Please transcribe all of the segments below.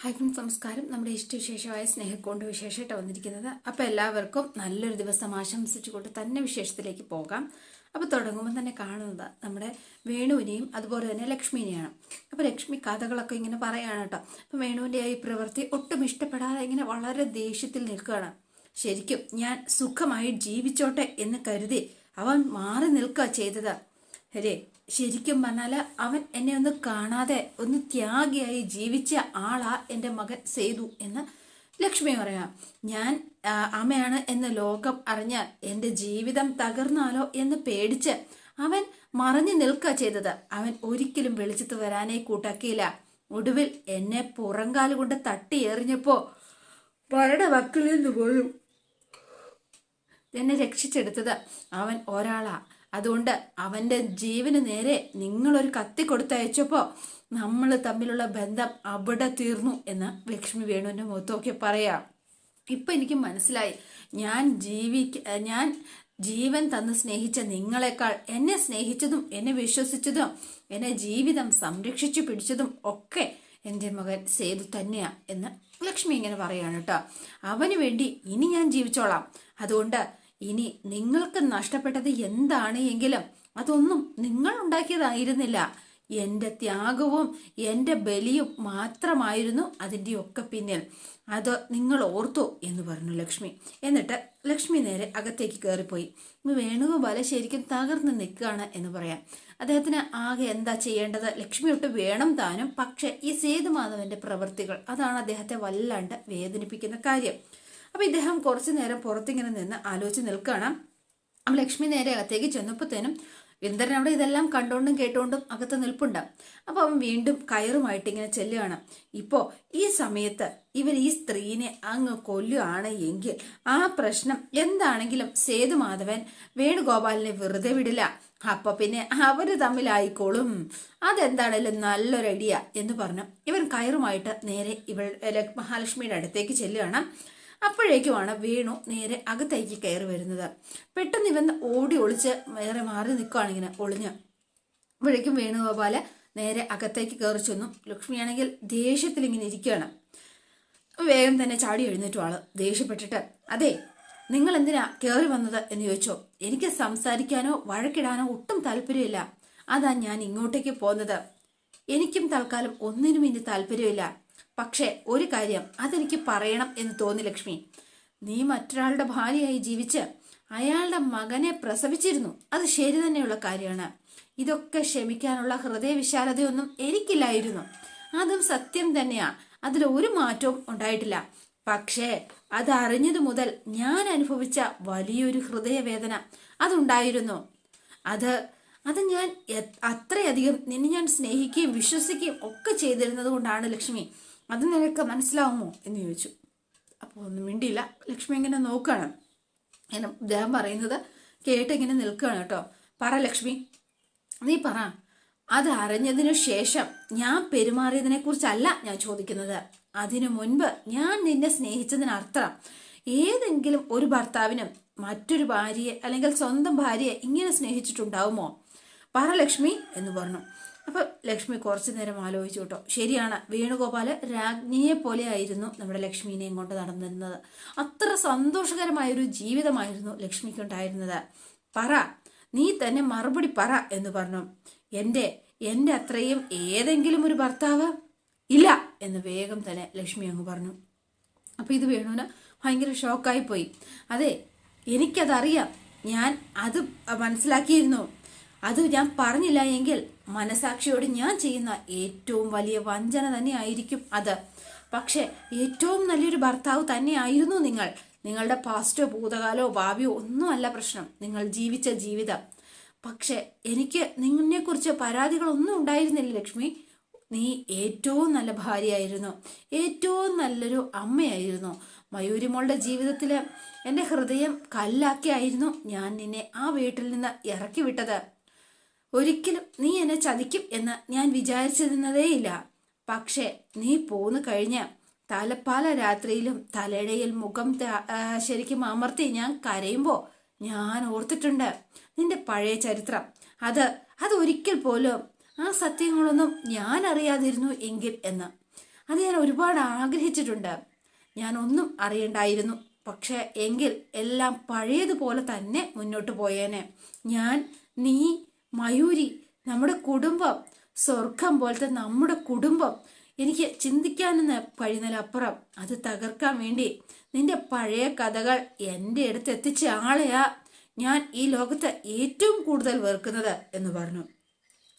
Hi friends നമസ്കാരം. നമ്മുടെ ഇഷ്ടവിശേഷമായ സ്നേഹക്കൊണ്ട് വിശേഷമായിട്ട് വന്നിരിക്കുന്നത്. അപ്പോൾ എല്ലാവർക്കും നല്ലൊരു ദിവസം ആശംസിച്ചുകൊണ്ട് തന്നെ വിശേഷത്തിലേക്ക് പോകാം. അപ്പോൾ തുടങ്ങുമ്പോൾ തന്നെ കാണുന്നത് നമ്മുടെ വേണുവിനെയും അതുപോലെ തന്നെ ലക്ഷ്മിനെയാണ്. അപ്പോൾ ലക്ഷ്മി കഥകളൊക്കെ ഇങ്ങനെ പറയുകയാണ് കേട്ടോ. അപ്പോൾ വേണുവിന്റെ ഈ പ്രവൃത്തി ഒട്ടും ഇഷ്ടപ്പെടാതെ ഇങ്ങനെ വളരെ ദേഷ്യത്തിൽ നിൽക്കുകയാണ്. ശരിക്കും ഞാൻ സുഖമായി ജീവിച്ചോട്ടെ എന്ന് കരുതി അവൻ മാറി നിൽക്കുക ചെയ്തത്. അല്ലേ ശരിക്കും പറഞ്ഞാൽ അവൻ എന്നെ ഒന്ന് കാണാതെ ഒന്ന് ത്യാഗിയായി ജീവിച്ച ആളാ എന്റെ മകൻ സേതു എന്ന് ലക്ഷ്മി പറയാം. ഞാൻ അമ്മയാണ് എന്ന് ലോകം അറിഞ്ഞാൽ എന്റെ ജീവിതം തകർന്നാലോ എന്ന് പേടിച്ച് അവൻ മറഞ്ഞു നിൽക്കുക ചെയ്തത്. അവൻ ഒരിക്കലും വെളിച്ചത്ത് വരാനേ കൂട്ടാക്കിയില്ല. ഒടുവിൽ എന്നെ പുറങ്കാലുകൊണ്ട് തട്ടി എറിഞ്ഞപ്പോ മരണ വക്കിൽ നിന്ന് പോലും എന്നെ രക്ഷിച്ചെടുത്തത് അവൻ ഒരാളാ. അതുകൊണ്ട് അവന്റെ ജീവന് നേരെ നിങ്ങളൊരു കത്തി കൊടുത്തയച്ചപ്പോൾ നമ്മൾ തമ്മിലുള്ള ബന്ധം അവിടെ തീർന്നു എന്ന് ലക്ഷ്മി വേണുവിന്റെ മുഖത്തൊക്കെ പറയാം. ഇപ്പൊ എനിക്ക് മനസ്സിലായി. ഞാൻ ജീവിക്ക ഞാൻ ജീവൻ തന്ന് സ്നേഹിച്ച നിങ്ങളെക്കാൾ എന്നെ സ്നേഹിച്ചതും എന്നെ വിശ്വസിച്ചതും എന്നെ ജീവിതം സംരക്ഷിച്ചു പിടിച്ചതും ഒക്കെ എന്റെ മകൻ സേതു തന്നെയാ എന്ന് ലക്ഷ്മി ഇങ്ങനെ പറയാണ് കേട്ടോ. അവന് വേണ്ടി ഇനി ഞാൻ ജീവിച്ചോളാം. അതുകൊണ്ട് ഇനി നിങ്ങൾക്ക് നഷ്ടപ്പെട്ടത് എന്താണ് എങ്കിലും അതൊന്നും നിങ്ങൾ ഉണ്ടാക്കിയതായിരുന്നില്ല. എന്റെ ത്യാഗവും എന്റെ ബലിയും മാത്രമായിരുന്നു അതിന്റെ ഒക്കെ പിന്നിൽ. അത് നിങ്ങൾ ഓർത്തു എന്ന് പറഞ്ഞു ലക്ഷ്മി. എന്നിട്ട് ലക്ഷ്മി നേരെ അകത്തേക്ക് കയറിപ്പോയി. വേണുഗോപാല ശരിക്കും തകർന്ന് നിൽക്കുകയാണ് എന്ന് പറയാം. അദ്ദേഹത്തിന് ആകെ എന്താ ചെയ്യേണ്ടത്? ലക്ഷ്മി ഒട്ട് വേണം താനും. പക്ഷേ ഈ സേതുമാധവന്റെ പ്രവൃത്തികൾ അതാണ് അദ്ദേഹത്തെ വല്ലാണ്ട് വേദനിപ്പിക്കുന്ന കാര്യം. അപ്പൊ ഇദ്ദേഹം കുറച്ചു നേരം പുറത്തിങ്ങനെ നിന്ന് ആലോചിച്ച് നിൽക്കുകയാണ്. അപ്പം ലക്ഷ്മി നേരെ അകത്തേക്ക് ചെന്നപ്പോഴത്തേനും ഇന്ദ്രൻ അവിടെ ഇതെല്ലാം കണ്ടുകൊണ്ടും കേട്ടുകൊണ്ടും അകത്ത് നിൽപ്പുണ്ട്. അപ്പൊ അവൻ വീണ്ടും കയറുമായിട്ട് ഇങ്ങനെ ചെല്ലുകയാണ്. ഇപ്പോ ഈ സമയത്ത് ഇവർ ഈ സ്ത്രീനെ അങ്ങ് കൊല്ലുകയാണ് എങ്കിൽ ആ പ്രശ്നം എന്താണെങ്കിലും സേതുമാധവൻ വേണുഗോപാലിനെ വെറുതെ വിടില്ല. അപ്പൊ പിന്നെ അവർ തമ്മിലായിക്കോളും. അതെന്താണേലും നല്ലൊരു ഐഡിയ എന്ന് പറഞ്ഞു ഇവൻ കയറുമായിട്ട് നേരെ ഇവൾ മഹാലക്ഷ്മിയുടെ അടുത്തേക്ക് ചെല്ലുകയാണ്. അപ്പോഴേക്കുമാണ് വേണു നേരെ അകത്തേക്ക് കയറി വരുന്നത്. പെട്ടെന്ന് ഇവൻ ഓടി ഒളിച്ച് വേറെ മാറി നിൽക്കുകയാണ് ഇങ്ങനെ ഒളിഞ്ഞ്. അപ്പോഴേക്കും വേണുഗോപാൽ നേരെ അകത്തേക്ക് കയറി ചെന്നു. ലക്ഷ്മിയാണെങ്കിൽ ദേഷ്യത്തിൽ ഇങ്ങനെ ഇരിക്കുകയാണ് വേഗം തന്നെ ചാടി എഴുന്നേറ്റു ആൾ. ദേഷ്യപ്പെട്ടിട്ട് അതെ നിങ്ങൾ എന്തിനാ കയറി വന്നത്? എന്ന് ചോദിച്ചോ. എനിക്ക് സംസാരിക്കാനോ വഴക്കിടാനോ ഒട്ടും താല്പര്യമില്ല. അതാ ഞാൻ ഇങ്ങോട്ടേക്ക് പോകുന്നത്. എനിക്കും തൽക്കാലം ഒന്നിനും ഇനി താല്പര്യമില്ല. പക്ഷേ ഒരു കാര്യം അതെനിക്ക് പറയണം എന്ന് തോന്നി ലക്ഷ്മി. നീ മറ്റൊരാളുടെ ഭാര്യയായി ജീവിച്ച് അയാളുടെ മകനെ പ്രസവിച്ചിരുന്നു. അത് ശരി തന്നെയുള്ള കാര്യമാണ്. ഇതൊക്കെ ക്ഷമിക്കാനുള്ള ഹൃദയവിശാലതയൊന്നും എനിക്കില്ലായിരുന്നു. അതും സത്യം തന്നെയാ. അതിൽ ഒരു മാറ്റവും ഉണ്ടായിട്ടില്ല. പക്ഷേ അതറിഞ്ഞതു മുതൽ ഞാൻ അനുഭവിച്ച വലിയൊരു ഹൃദയവേദന അതുണ്ടായിരുന്നു. അത് അത് ഞാൻ അത്രയധികം നിന്നെ ഞാൻ സ്നേഹിക്കുകയും വിശ്വസിക്കുകയും ഒക്കെ ചെയ്തിരുന്നത് കൊണ്ടാണ് ലക്ഷ്മി. അത് നിനക്ക് മനസ്സിലാവുമോ എന്ന് ചോദിച്ചു. അപ്പോൾ ഒന്നും മിണ്ടിയില്ല. ലക്ഷ്മി ഇങ്ങനെ നോക്കുകയാണ് ഇങ്ങനെ അദ്ദേഹം പറയുന്നത് കേട്ട് ഇങ്ങനെ നിൽക്കുകയാണ് കേട്ടോ. പറ ലക്ഷ്മി. നീ പറ. അത് അറിഞ്ഞതിനു ശേഷം ഞാൻ പെരുമാറിയതിനെ കുറിച്ചല്ല ഞാൻ ചോദിക്കുന്നത്. അതിനു മുൻപ് ഞാൻ നിന്നെ സ്നേഹിച്ചതിനർത്ഥം ഏതെങ്കിലും ഒരു ഭർത്താവിനും മറ്റൊരു ഭാര്യയെ അല്ലെങ്കിൽ സ്വന്തം ഭാര്യയെ ഇങ്ങനെ സ്നേഹിച്ചിട്ടുണ്ടാവുമോ? പറ ലക്ഷ്മി എന്ന് പറഞ്ഞു. അപ്പൊ ലക്ഷ്മി കുറച്ചു നേരം ആലോചിച്ചു കേട്ടോ. ശരിയാണ് വേണുഗോപാൽ രാജ്ഞിയെ പോലെ ആയിരുന്നു നമ്മുടെ ലക്ഷ്മിനെയും കൊണ്ട് നടന്നിരുന്നത്. അത്ര സന്തോഷകരമായ ഒരു ജീവിതമായിരുന്നു ലക്ഷ്മിക്ക് ഉണ്ടായിരുന്നത് പറ നീ തന്നെ മറുപടി പറ എന്ന് പറഞ്ഞു. എന്റെ എന്റെ അത്രയും ഏതെങ്കിലും ഒരു ഭർത്താവ്? ഇല്ല എന്ന് വേഗം തന്നെ ലക്ഷ്മി അങ്ങ് പറഞ്ഞു. അപ്പൊ ഇത് വേണുവിന് ഭയങ്കര ഷോക്കായി പോയി. അതെ എനിക്കതറിയാം. ഞാൻ അത് മനസ്സിലാക്കിയിരുന്നു. അത് ഞാൻ പറഞ്ഞില്ല എങ്കിൽ മനസാക്ഷിയോട് ഞാൻ ചെയ്യുന്ന ഏറ്റവും വലിയ വഞ്ചന തന്നെ ആയിരിക്കും അത്. പക്ഷേ ഏറ്റവും നല്ലൊരു ഭർത്താവ് തന്നെയായിരുന്നു നിങ്ങൾ. നിങ്ങളുടെ പാസ്റ്റോ ഭൂതകാലോ ഭാവിയോ ഒന്നുമല്ല പ്രശ്നം. നിങ്ങൾ ജീവിച്ച ജീവിതം. പക്ഷെ എനിക്ക് നിന്നെക്കുറിച്ച് പരാതികളൊന്നും ഉണ്ടായിരുന്നില്ല ലക്ഷ്മി. നീ ഏറ്റവും നല്ല ഭാര്യയായിരുന്നു. ഏറ്റവും നല്ലൊരു അമ്മയായിരുന്നു. മയൂരിമോളുടെ ജീവിതത്തിൽ എന്റെ ഹൃദയം കല്ലാക്കിയായിരുന്നു ഞാൻ നിന്നെ ആ വീട്ടിൽ നിന്ന് ഇറക്കി വിട്ടത്. ഒരിക്കലും നീ എന്നെ ചതിക്കും എന്ന് ഞാൻ വിചാരിച്ചിരുന്നതേയില്ല. പക്ഷേ നീ പോന്നു കഴിഞ്ഞ് തലപ്പാല രാത്രിയിലും തലയിടയിൽ മുഖം ശരിക്കും അമർത്തി ഞാൻ കരയുമ്പോൾ ഞാൻ ഓർത്തിട്ടുണ്ട് നിന്റെ പഴയ ചരിത്രം. അത് അതൊരിക്കൽ പോലും ആ സത്യങ്ങളൊന്നും ഞാൻ അറിയാതിരുന്നു എങ്കിൽ എന്ന്. അത് ഞാൻ ഒരുപാട് ആഗ്രഹിച്ചിട്ടുണ്ട്. ഞാൻ ഒന്നും അറിയണ്ടായിരുന്നു. പക്ഷേ എങ്കിൽ എല്ലാം പഴയതുപോലെ തന്നെ മുന്നോട്ട് പോയേനെ. ഞാൻ നീ മയൂരി നമ്മുടെ കുടുംബം സ്വർഗം പോലത്തെ നമ്മുടെ കുടുംബം. എനിക്ക് ചിന്തിക്കാനെന്ന് കഴിയുന്നതിലപ്പുറം അത് തകർക്കാൻ വേണ്ടി നിന്റെ പഴയ കഥകൾ എന്റെ അടുത്ത് എത്തിച്ച ആളെയാ ഞാൻ ഈ ലോകത്ത് ഏറ്റവും കൂടുതൽ വെറുക്കുന്നത് എന്ന് പറഞ്ഞു.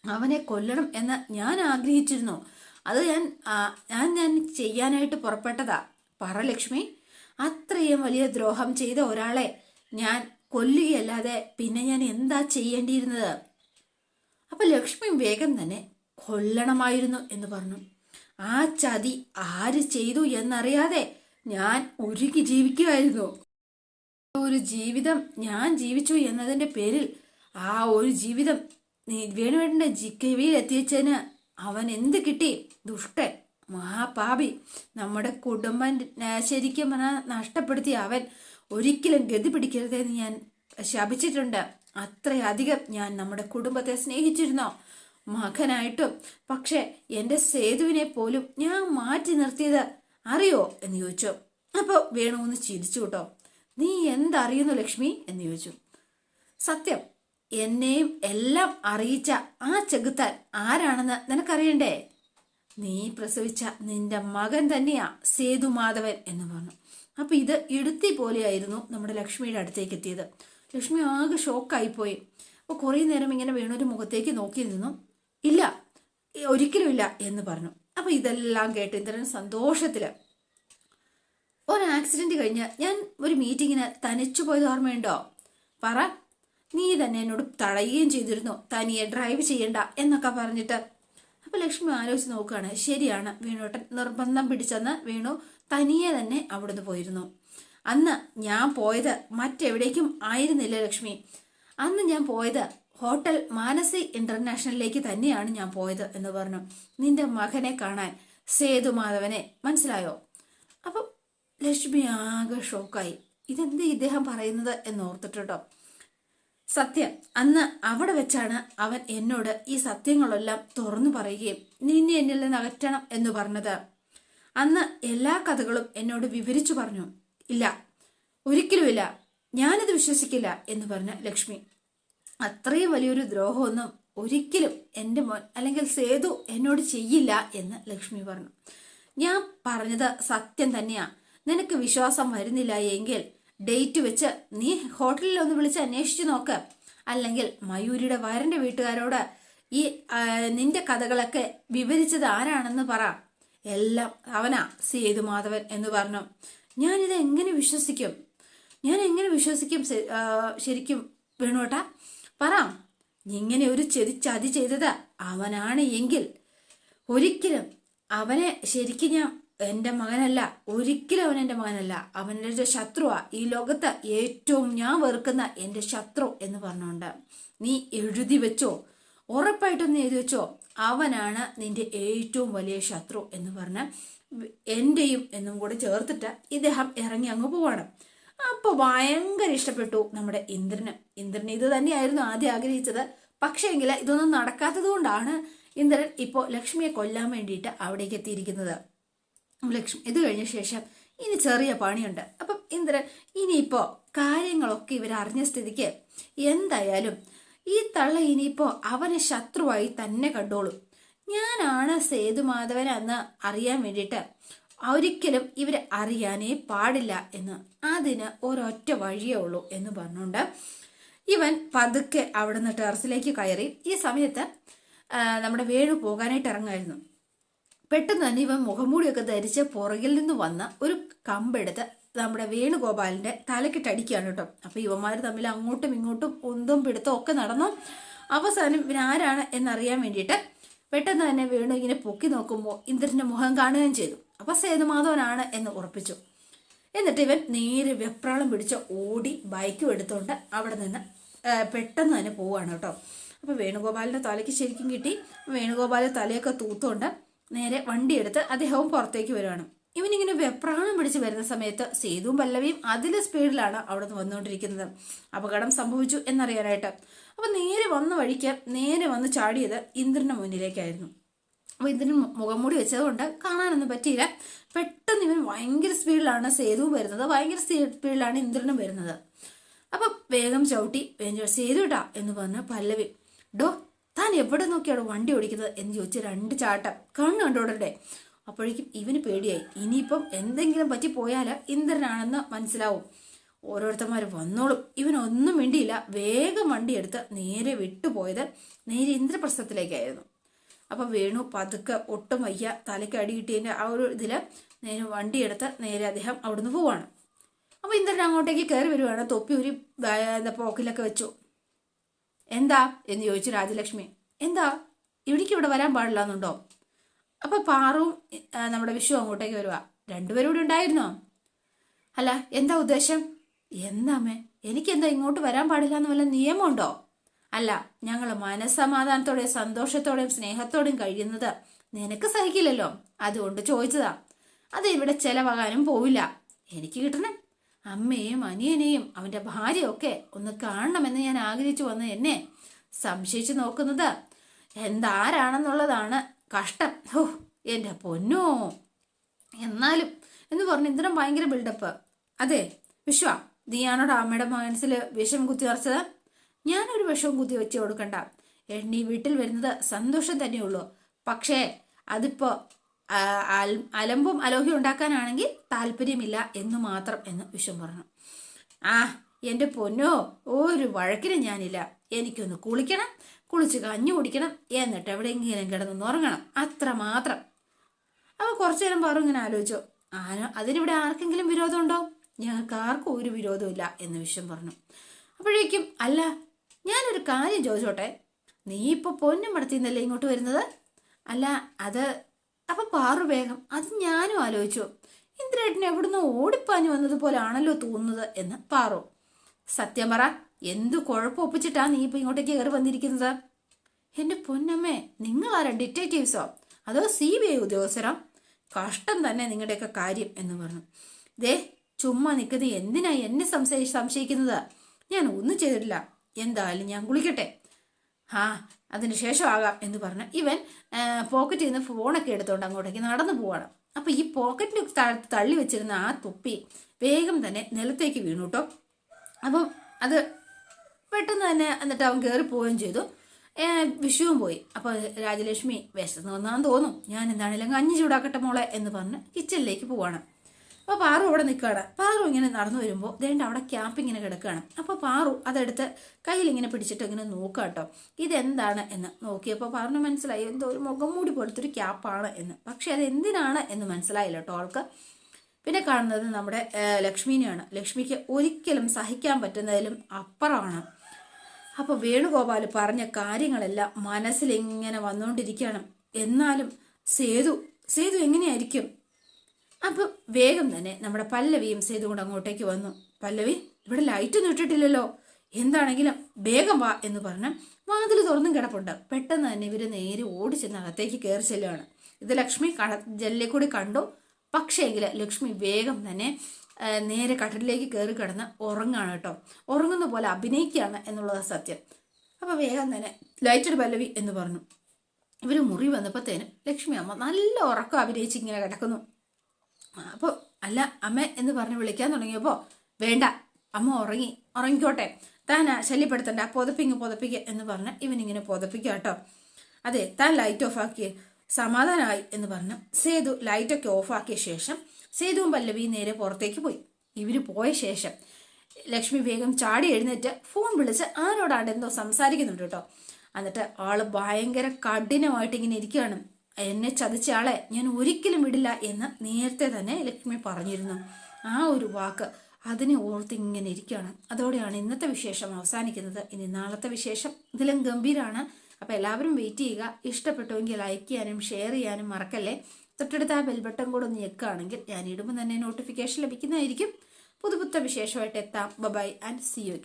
അവനെ കൊല്ലണം എന്ന് ഞാൻ ആഗ്രഹിച്ചിരുന്നു. അത് ഞാൻ ഞാൻ ഞാൻ ചെയ്യാനായിട്ട് പുറപ്പെട്ടതാ. പറ ലക്ഷ്മി. അത്രയും വലിയ ദ്രോഹം ചെയ്ത ഒരാളെ ഞാൻ കൊല്ലുകയല്ലാതെ പിന്നെ ഞാൻ എന്താ ചെയ്യേണ്ടിയിരുന്നത്? അപ്പൊ ലക്ഷ്മി വേഗം തന്നെ കൊല്ലണമായിരുന്നു എന്ന് പറഞ്ഞു. ആ ചതി ആര് ചെയ്തു എന്നറിയാതെ ഞാൻ ഉരുകി ജീവിക്കുമായിരുന്നു ഒരു ജീവിതം ഞാൻ ജീവിച്ചു എന്നതിന്റെ പേരിൽ ആ ഒരു ജീവിതം വേണുവേട്ടന്റെ ജിക്കവിയിൽ എത്തിച്ചതിന് അവൻ എന്ത് കിട്ടി? ദുഷ്ടൻ മഹാപാപി നമ്മുടെ കുടുംബം ശരിക്കും പറഞ്ഞാൽ നഷ്ടപ്പെടുത്തിയ അവൻ. ഒരിക്കലും ഗതി പിടിക്കരുതെന്ന് ഞാൻ ശപിച്ചിട്ടുണ്ട്. അത്രയധികം ഞാൻ നമ്മുടെ കുടുംബത്തെ സ്നേഹിച്ചിരുന്നോ. മകനായിട്ടും. പക്ഷെ എന്റെ സേതുവിനെ പോലും ഞാൻ മാറ്റി നിർത്തിയത് അറിയോ എന്ന് ചോദിച്ചു. അപ്പോൾ വേണു ഒന്ന് ചിരിച്ചു കേട്ടോ. നീ എന്തറിയുന്നു ലക്ഷ്മി എന്ന് ചോദിച്ചു. സത്യം എന്നെയും എല്ലാം അറിയിച്ച ആ ചെകുത്താൻ ആരാണെന്ന് നിനക്കറിയണ്ടേ? നീ പ്രസവിച്ച നിന്റെ മകൻ തന്നെയാ സേതുമാധവൻ എന്ന് പറഞ്ഞു. അപ്പൊ ഇത് ഇടുത്തി പോലെയായിരുന്നു നമ്മുടെ ലക്ഷ്മിയുടെ അടുത്തേക്ക് എത്തിയത്. ലക്ഷ്മി ആകെ ഷോക്കായിപ്പോയി. അപ്പോൾ കുറേ നേരം ഇങ്ങനെ വേണൊരു മുഖത്തേക്ക് നോക്കി നിന്നു. ഇല്ല ഒരിക്കലും ഇല്ല എന്ന് പറഞ്ഞു. അപ്പോൾ ഇതെല്ലാം കേട്ട് ഇന്ദ്രൻ സന്തോഷത്തിൽ. ഒരു ആക്സിഡന്റ് കഴിഞ്ഞ് ഞാൻ ഒരു മീറ്റിങ്ങിന് തനിച്ചു പോയത് ഓർമ്മയുണ്ടോ? പറ. നീ തന്നെ എന്നോട് തടയുകയും ചെയ്തിരുന്നു. തനിയെ ഡ്രൈവ് ചെയ്യണ്ട എന്നൊക്കെ പറഞ്ഞിട്ട്. അപ്പോൾ ലക്ഷ്മി ആലോചിച്ച് നോക്കുകയാണ് ശരിയാണ് വേണുട്ടൻ നിർബന്ധം പിടിച്ചെന്ന് വേണു തനിയെ തന്നെ അവിടുന്ന് പോയിരുന്നു. അന്ന് ഞാൻ പോയത് മറ്റെവിടേക്കും ആയിരുന്നില്ല ലക്ഷ്മി. അന്ന് ഞാൻ പോയത് ഹോട്ടൽ മാനസി ഇന്റർനാഷണലിലേക്ക് തന്നെയാണ് ഞാൻ പോയത് എന്ന് പറഞ്ഞു. നിന്റെ മകനെ കാണാൻ സേതുമാധവനെ മനസ്സിലായോ? അപ്പം ലക്ഷ്മി ആകെ ഷോക്കായി. ഇതെന്ത് ഇദ്ദേഹം പറയുന്നത് എന്ന് ഓർത്തിട്ടോ സത്യം അന്ന് അവിടെ വെച്ചാണ് അവൻ എന്നോട് ഈ സത്യങ്ങളെല്ലാം തുറന്നു പറയുകയും നിന്നെ എന്നിൽ നിന്ന് അകറ്റണം എന്ന് പറഞ്ഞത്. അന്ന് എല്ലാ കഥകളും എന്നോട് വിവരിച്ചു പറഞ്ഞു. ഇല്ല. ഒരിക്കലുമില്ല. ഞാനത് വിശ്വസിക്കില്ല എന്ന് പറഞ്ഞ ലക്ഷ്മി. അത്രയും വലിയൊരു ദ്രോഹമൊന്നും ഒരിക്കലും എന്റെ മോൻ അല്ലെങ്കിൽ സേതു എന്നോട് ചെയ്യില്ല എന്ന് ലക്ഷ്മി പറഞ്ഞു. ഞാൻ പറഞ്ഞത് സത്യം തന്നെയാ. നിനക്ക് വിശ്വാസം വരുന്നില്ല എങ്കിൽ ഡേറ്റ് വെച്ച് നീ ഹോട്ടലിൽ ഒന്ന് വിളിച്ച് അന്വേഷിച്ചു നോക്ക്. അല്ലെങ്കിൽ മയൂരിയുടെ വരന്റെ വീട്ടുകാരോട് ഈ നിന്റെ കഥകളൊക്കെ വിവരിച്ചത് ആരാണെന്ന് പറ. എല്ലാം അവനാ സേതുമാധവൻ എന്ന് പറഞ്ഞു. ഞാനിത് എങ്ങനെ വിശ്വസിക്കും? ഞാൻ എങ്ങനെ വിശ്വസിക്കും ശരിക്കും വേണോട്ടാ പറ. ഇങ്ങനെ ഒരു ചെതി ചതി ചെയ്തത് അവനാണ് എങ്കിൽ? ഒരിക്കലും അവനെ ശരിക്കും ഞാൻ എന്റെ മകനല്ല. ഒരിക്കലും അവൻ എന്റെ മകനല്ല. അവന്റെ ശത്രുവാ. ഈ ലോകത്ത് ഏറ്റവും ഞാൻ വെറുക്കുന്ന എന്റെ ശത്രു എന്ന് പറഞ്ഞുകൊണ്ട് നീ എഴുതി വെച്ചോ. ഉറപ്പായിട്ടും നീ എഴുതി വെച്ചോ. അവനാണ് നിന്റെ ഏറ്റവും വലിയ ശത്രു എന്ന് പറഞ്ഞ് എന്റെയും എന്നും കൂടെ ചേർത്തിട്ട് ഇദ്ദേഹം ഇറങ്ങി അങ്ങ് പോവാണ്. അപ്പോൾ ഭയങ്കര ഇഷ്ടപ്പെട്ടു നമ്മുടെ ഇന്ദ്രന്. ഇന്ദ്രൻ ഇത് തന്നെയായിരുന്നു ആദ്യം ആഗ്രഹിച്ചത്. പക്ഷേങ്കിൽ ഇതൊന്നും നടക്കാത്തത് കൊണ്ടാണ് ഇന്ദ്രൻ ഇപ്പോൾ ലക്ഷ്മിയെ കൊല്ലാൻ വേണ്ടിയിട്ട് അവിടേക്ക് എത്തിയിരിക്കുന്നത്. ലക്ഷ്മി ഇത് കഴിഞ്ഞ ശേഷം ഇനി ചെറിയ പണിയുണ്ട്. അപ്പം ഇന്ദ്രൻ ഇനിയിപ്പോ കാര്യങ്ങളൊക്കെ ഇവർ അറിഞ്ഞ സ്ഥിതിക്ക് എന്തായാലും ഈ തള്ള ഇനിയിപ്പോ അവനെ ശത്രുവായി തന്നെ കണ്ടോളും. ഞാനാണ് സേതുമാധവൻ എന്ന് അറിയാൻ വേണ്ടിയിട്ട് ഒരിക്കലും ഇവരെ അറിയാനേ പാടില്ല എന്ന്. അതിന് ഒരൊറ്റ വഴിയേ ഉള്ളൂ എന്ന് പറഞ്ഞുകൊണ്ട് ഇവൻ പതുക്കെ അവിടുന്ന് ടെറസിലേക്ക് കയറി. ഈ സമയത്ത് നമ്മുടെ വേണു പോകാനായിട്ട് ഇറങ്ങായിരുന്നു. പെട്ടെന്ന് തന്നെ ഇവൻ മുഖംമൂടിയൊക്കെ ധരിച്ച് പുറകിൽ നിന്ന് വന്ന ഒരു കമ്പെടുത്ത് നമ്മുടെ വേണുഗോപാലിന്റെ തലക്കിട്ടടിക്കുകയാണ് കേട്ടോ. അപ്പൊ ഇവന്മാർ തമ്മിൽ അങ്ങോട്ടും ഇങ്ങോട്ടും ഒന്തും പിടുത്തം ഒക്കെ നടന്നു. അവസാനം ഇവൻ ആരാണ് എന്നറിയാൻ വേണ്ടിയിട്ട് പെട്ടെന്ന് തന്നെ വേണു ഇങ്ങനെ പൊക്കി നോക്കുമ്പോൾ ഇന്ദ്രന്റെ മുഖം കാണുകയും ചെയ്തു. അപ്പൊ സേതുമാധവനാണ് എന്ന് ഉറപ്പിച്ചു. എന്നിട്ട് ഇവൻ നേരെ വെപ്രാളം പിടിച്ച ഓടി ബൈക്കും എടുത്തുകൊണ്ട് അവിടെ നിന്ന് പെട്ടെന്ന് തന്നെ പോവാണ് കേട്ടോ. അപ്പോൾ വേണുഗോപാലിന്റെ തലയ്ക്ക് ശരിക്കും കിട്ടി. വേണുഗോപാലിന്റെ തലയൊക്കെ തൂത്തുകൊണ്ട് നേരെ വണ്ടിയെടുത്ത് അദ്ദേഹവും പുറത്തേക്ക് വരുവാണ്. ഇവനിങ്ങനെ വെപ്രാളം പിടിച്ച് വരുന്ന സമയത്ത് സേതുവും പല്ലവിയും അതിലെ സ്പീഡിലാണ് അവിടെ നിന്ന് വന്നുകൊണ്ടിരിക്കുന്നത്. അപകടം സംഭവിച്ചു എന്നറിയാനായിട്ട്. അപ്പൊ നേരെ വന്ന വഴിക്ക് നേരെ വന്ന് ചാടിയത് ഇന്ദ്രന്റെ മുന്നിലേക്കായിരുന്നു. അപ്പോൾ ഇന്ദ്രൻ മുഖം മൂടി വെച്ചതുകൊണ്ട് കാണാനൊന്നും പറ്റിയില്ല. പെട്ടെന്ന് ഇവൻ ഭയങ്കര സ്പീഡിലാണ് സേതു വരുന്നത്. ഭയങ്കര സ്പീഡിലാണ് ഇന്ദ്രനും വരുന്നത്. അപ്പൊ വേഗം ചവിട്ടി സേതു ഇട്ടാ എന്ന് പറഞ്ഞ പല്ലവി ഡോ താൻ എവിടെ നോക്കിയാണ് വണ്ടി ഓടിക്കുന്നത്? എന്ന് ചോദിച്ച് രണ്ട് ചാട്ടം കണ്ണ് കണ്ടോടണ്ടേ. അപ്പോഴേക്കും ഇവന് പേടിയായി. ഇനിയിപ്പം എന്തെങ്കിലും പറ്റി പോയാൽ ഇന്ദ്രനാണെന്ന് മനസ്സിലാവും. ഓരോരുത്തന്മാർ വന്നോളും. ഇവനൊന്നും വേണ്ടിയില്ല വേഗം വണ്ടിയെടുത്ത് നേരെ വിട്ടുപോയത് നേരെ ഇന്ദ്രപ്രസ്ഥത്തിലേക്കായിരുന്നു. അപ്പൊ വേണു പതുക്കെ ഒട്ടും വയ്യ. തലയ്ക്ക് അടി ആ ഒരു ഇതിൽ നേരെ വണ്ടിയെടുത്ത് നേരെ അദ്ദേഹം അവിടുന്ന് പോവാണ്. അപ്പൊ ഇന്ദ്രൻ അങ്ങോട്ടേക്ക് കയറി വരുവാണ്. തൊപ്പി ഒരു എന്താ പോക്കിലൊക്കെ വെച്ചു. എന്താ? എന്ന് ചോദിച്ചു രാജലക്ഷ്മി. എന്താ? ഇവിടേക്ക് ഇവിടെ വരാൻ പാടില്ല എന്നുണ്ടോ അപ്പൊ പാറും നമ്മുടെ വിഷു അങ്ങോട്ടേക്ക് വരുവാ. രണ്ടുപേരും ഇവിടെ ഉണ്ടായിരുന്നോ? അല്ല എന്താ ഉദ്ദേശം? എന്താമ്മേ? എനിക്കെന്താ ഇങ്ങോട്ട് വരാൻ പാടില്ല എന്ന് വല്ല നിയമമുണ്ടോ? അല്ല ഞങ്ങൾ മനസ്സമാധാനത്തോടെയും സന്തോഷത്തോടെയും സ്നേഹത്തോടെയും കഴിയുന്നത് നിനക്ക് സഹിക്കില്ലല്ലോ. അതുകൊണ്ട് ചോദിച്ചതാ. അത് ഇവിടെ ചെലവാകാനും പോവില്ല. എനിക്ക് കിട്ടണം. അമ്മയെയും അനിയനെയും അവന്റെ ഭാര്യയൊക്കെ ഒന്ന് കാണണമെന്ന് ഞാൻ ആഗ്രഹിച്ചു വന്ന് എന്നെ സംശയിച്ചു നോക്കുന്നത് എന്താരാണെന്നുള്ളതാണ് കഷ്ടം. ഓ എന്റെ പൊന്നോ. എന്നാലും എന്ന് പറഞ്ഞ് ഇന്ദ്രൻ ഭയങ്കര ബിൽഡപ്പ് അതെ വിശ്വ നീയാണോടാ അമ്മയുടെ മനസ്സിൽ വിഷം കുത്തി നിറച്ചത് ഞാനൊരു വിഷവും കുത്തി വെച്ച് കൊടുക്കണ്ട. എണ്ണി വീട്ടിൽ വരുന്നത് സന്തോഷം തന്നെയുള്ളൂ പക്ഷേ അതിപ്പോ അലമ്പും അലോഹ്യം ഉണ്ടാക്കാനാണെങ്കിൽ താല്പര്യമില്ല എന്ന് മാത്രം എന്ന് വിഷം പറഞ്ഞു. ആ എന്റെ പൊന്നോ ഒരു വഴക്കിന് ഞാനില്ല. എനിക്കൊന്ന് കുളിക്കണം കുളിച്ച് കഞ്ഞു കുടിക്കണം എന്നിട്ട് എവിടെയെങ്കിലും കിടന്ന് ഉറങ്ങണം. അത്ര മാത്രം. അപ്പൊ കുറച്ചു നേരം പറഞ്ഞു ഇങ്ങനെ ആലോചിച്ചു. ആനോ അതിനിവിടെ ആർക്കെങ്കിലും വിരോധമുണ്ടോ? ഞങ്ങൾക്ക് ആർക്കും ഒരു വിരോധമില്ല എന്ന് വിഷം പറഞ്ഞു. അപ്പോഴേക്കും അല്ല ഞാനൊരു കാര്യം ചോദിച്ചോട്ടെ? നീ ഇപ്പൊ പൊന്നും മടത്തിന്നല്ലേ ഇങ്ങോട്ട് വരുന്നത്? അല്ല അത് അപ്പൊ പാറു വേഗം അത് ഞാനും ആലോചിച്ചു. ഇന്ദ്രേട്ടൻ എവിടുന്ന് ഓടിപ്പാഞ്ഞു വന്നതുപോലെ ആണല്ലോ തോന്നുന്നത് എന്ന് പാറു. സത്യം പറ എന്തു കുഴപ്പമൊപ്പിച്ചിട്ടാ നീ ഇപ്പൊ ഇങ്ങോട്ടേക്ക് കയറി വന്നിരിക്കുന്നത്? എന്റെ പൊന്നമ്മേ നിങ്ങളാരാ ഡിറ്റക്റ്റീവ്സോ? അതോ സി ബി ഐ ഉദ്യോഗസ്ഥരോ? കഷ്ടം തന്നെ നിങ്ങളുടെയൊക്കെ കാര്യം എന്ന് പറഞ്ഞു. ദേ ചുമ്മാ നിൽക്കുന്നത് എന്തിനാ എന്നെ സംശയി സംശയിക്കുന്നത്? ഞാൻ ഒന്നും ചെയ്തിട്ടില്ല. എന്തായാലും ഞാൻ കുളിക്കട്ടെ. ആ അതിന് ശേഷമാകാം എന്ന് പറഞ്ഞ് ഇവൻ പോക്കറ്റിൽ നിന്ന് ഫോണൊക്കെ എടുത്തുകൊണ്ട് അങ്ങോട്ടേക്ക് നടന്നു പോവാണ്. അപ്പൊ ഈ പോക്കറ്റിന് തള്ളി വെച്ചിരുന്ന ആ തുപ്പി വേഗം തന്നെ നിലത്തേക്ക് വീണു കേട്ടോ അപ്പം അത് പെട്ടെന്ന് തന്നെ എന്നിട്ട് അവൻ കയറി പോവുകയും ചെയ്തു. വിഷുവും പോയി. അപ്പോൾ രാജലക്ഷ്മി വിശന്ന് വന്നാന്ന് തോന്നും. ഞാൻ എന്താണെങ്കിലും കഞ്ഞി ചൂടാക്കട്ടെ മോളെ എന്ന് പറഞ്ഞ് കിച്ചണിലേക്ക് പോവാണ്. അപ്പോൾ പാറു അവിടെ നിൽക്കുകയാണ് പാറു ഇങ്ങനെ നടന്നു വരുമ്പോൾ ദേണ്ട അവിടെ ക്യാപ്പ് ഇങ്ങനെ കിടക്കുകയാണ് അപ്പോൾ പാറു അതെടുത്ത് കയ്യിൽ ഇങ്ങനെ പിടിച്ചിട്ട് ഇങ്ങനെ നോക്കുക കേട്ടോ ഇതെന്താണ് എന്ന് നോക്കിയപ്പോൾ പാറിന് മനസ്സിലായി എന്തോ ഒരു മുഖം മൂടി പോലത്തെ ഒരു ക്യാപ്പാണ് എന്ന്. പക്ഷെ അത് എന്തിനാണ് എന്ന് മനസ്സിലായില്ല കേട്ടോ ആൾക്ക്. പിന്നെ കാണുന്നത് നമ്മുടെ ലക്ഷ്മിനെയാണ്. ലക്ഷ്മിക്ക് ഒരിക്കലും സഹിക്കാൻ പറ്റുന്നതിലും അപ്പുറമാണ്. അപ്പോൾ വേണുഗോപാൽ പറഞ്ഞ കാര്യങ്ങളെല്ലാം മനസ്സിലിങ്ങനെ വന്നുകൊണ്ടിരിക്കുകയാണ് എന്നാലും സേതു സേതു എങ്ങനെയായിരിക്കും? അപ്പൊ വേഗം തന്നെ നമ്മുടെ പല്ലവിയും സേതു കൊണ്ട് അങ്ങോട്ടേക്ക് വന്നു. പല്ലവി ഇവിടെ ലൈറ്റ് ഒന്നും ഇട്ടിട്ടില്ലല്ലോ. എന്താണെങ്കിലും വേഗം വാ എന്ന് പറഞ്ഞ് വാതിൽ തുറന്നും കിടപ്പുണ്ട്. പെട്ടെന്ന് തന്നെ ഇവർ നേരെ ഓടിച്ചെന്ന് അകത്തേക്ക് കയറി ചെല്ലുകയാണ് ഇത് ലക്ഷ്മി കട ജല്ലെ കൂടി കണ്ടു. പക്ഷേങ്കിൽ ലക്ഷ്മി വേഗം തന്നെ നേരെ കടലിലേക്ക് കയറി കിടന്ന് ഉറങ്ങാണ് കേട്ടോ. ഉറങ്ങുന്ന പോലെ അഭിനയിക്കുകയാണ് എന്നുള്ളത് സത്യം. അപ്പോൾ വേഗം തന്നെ ലൈറ്റഡ് പല്ലവി എന്ന് പറഞ്ഞു. ഇവർ മുറി വന്നപ്പോഴത്തേനും ലക്ഷ്മി അമ്മ നല്ല ഉറക്കം അഭിനയിച്ച് ഇങ്ങനെ കിടക്കുന്നു. അപ്പോൾ അല്ല അമ്മ എന്ന് പറഞ്ഞ് വിളിക്കാൻ തുടങ്ങിയപ്പോൾ വേണ്ട അമ്മ ഉറങ്ങി ഉറങ്ങിക്കോട്ടെ. താൻ ശല്യപ്പെടുത്തണ്ട പുതപ്പിങ് പുതപ്പിക്കുക എന്ന് പറഞ്ഞ് ഇവനിങ്ങനെ പുതപ്പിക്കുക കേട്ടോ. അതെ താൻ ലൈറ്റ് ഓഫ് ആക്കിയേ. സമാധാനമായി എന്ന് പറഞ്ഞ് സേതു ലൈറ്റൊക്കെ ഓഫാക്കിയ ശേഷം സേതുവും പല്ലവിയും നേരെ പുറത്തേക്ക് പോയി. ഇവർ പോയ ശേഷം ലക്ഷ്മി വേഗം ചാടി എഴുന്നേറ്റ് ഫോൺ വിളിച്ച് ആരോടാണ്ട് എന്തോ സംസാരിക്കുന്നുണ്ട് കേട്ടോ. എന്നിട്ട് ആൾ ഭയങ്കര കഠിനമായിട്ട് ഇങ്ങനെ ഇരിക്കുകയാണ്. എന്നെ ചതിച്ചയാളെ ഞാൻ ഒരിക്കലും വിടില്ല എന്ന് നേരത്തെ തന്നെ ലക്ഷ്മി പറഞ്ഞിരുന്നു. ആ ഒരു വാക്ക് അതിനെ ഓർത്ത് ഇങ്ങനെ ഇരിക്കുകയാണ്. അതോടെയാണ് ഇന്നത്തെ വിശേഷം അവസാനിക്കുന്നത്. ഇനി നാളത്തെ വിശേഷം ഇതിലും ഗംഭീരമാണ് അപ്പോൾ എല്ലാവരും വെയിറ്റ് ചെയ്യുക. ഇഷ്ടപ്പെട്ടുവെങ്കിൽ ലൈക്ക് ചെയ്യാനും ഷെയർ ചെയ്യാനും മറക്കല്ലേ? തൊട്ടടുത്ത് ആ ബെൽബട്ടൺ കൂടെ ഒന്ന് ഞെക്കുകയാണെങ്കിൽ ഞാൻ ഇടുമ്പോൾ തന്നെ നോട്ടിഫിക്കേഷൻ ലഭിക്കുന്നതായിരിക്കും. പുതുപുത്ത വിശേഷമായിട്ട് എത്താം. Bye-bye and C U